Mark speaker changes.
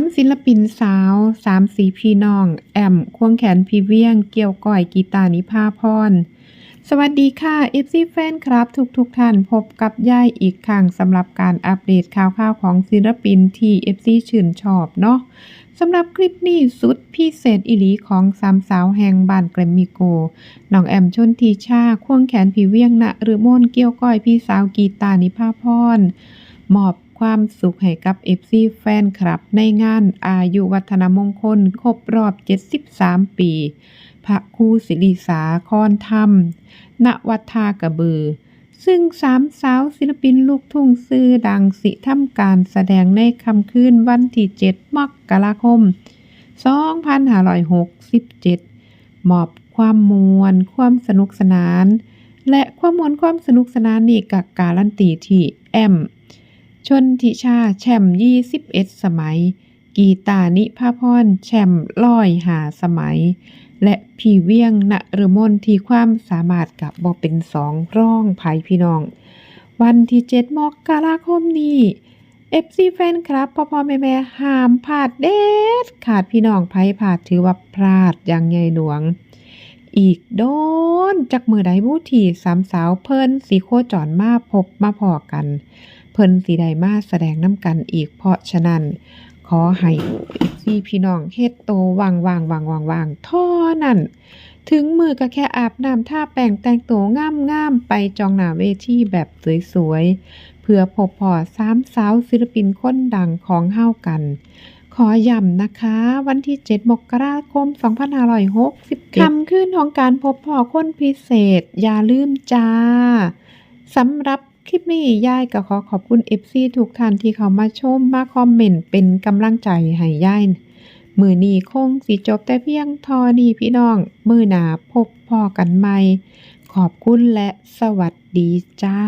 Speaker 1: สามศิลปินสาวสามสีพี่น้อง แอม ควงแขนพี่เวียง เกี่ยวก้อยกีตานิพาพร สวัสดีค่ะ FC แฟนครับ ทุกทุกท่านพบกับย่ายอีกครั้งสำหรับการอัปเดตข่าวๆของศิลปินที่ FC ชื่นชอบเนาะสำหรับคลิปนี้สุดพิเศษอิหลีของสามสาวแห่งบ้านแกรมมิโกน้องแอมชนทีชา ควงแขนพี่เวียงณหรือมนเกี่ยวก้อยพี่สาวกีตานิพาพรมอบ ความสุขให้กับ FC แฟนคลับ ในงานอายุวัฒนมงคล ครบรอบ 73 ปี พระครูศิริสาคอนธรรม ณ วัดทากระบือ ซึ่งสามสาวศิลปินลูกทุ่งซื่อดังสิทำการแสดงในคำคืนวันที่ 7 มกราคม 2567 มอบความมวล ความสนุกสนาน และความมวลความสนุกสนานนี่กับการันตีที่แอม ชนทิชาแชมป์21สมัย กีตาร์นิพาพรแชมป์ร้อยหาสมัย และพี่เวียงณฤมลที่ความสามารถกับบ่เป็นสองร่องไผพี่น้อง วันที่7มกราคมนี้ FC แฟนคลับพ่อพ่อแม่แม่ห้ามพลาดเด็ดขาดพี่น้องไผพลาดถือว่าพลาดอย่างใหญ่หลวง อีกโดนจากมือใดบูที่สามสาวเพิ่นสีโคจรมาพบมาพอกัน เพิ่นสีใดมาแสดงน้ำกันอีกเพราะฉะนั้น ขอให้พี่พี่น้องเฮ็ดโตวางวางวางวางวางท่อนั้นถึงมือก็แค่อาบน้ำท่าแป้งแต่งตัวงามงามไปจองหน้าเวทีแบบสวยๆ เพื่อพบพอสามสาวศิลปินคนดังของเฮ้ากัน ขอย้ำนะคะ วันที่ 7 มกราคม 2560คำขึ้นของการพบพอคนพิเศษ อย่าลืมจ้าสำหรับคลิปนี้ยายก็ขอขอบคุณ FC ทุกท่านที่เขามาชมมาคอมเมนต์เป็นกำลังใจให้ยายมือนี้คงสิจบแต่เพียงเทอนี้พี่น้อง มือหนาพบพอกันใหม่ ขอบคุณและสวัสดีจ้า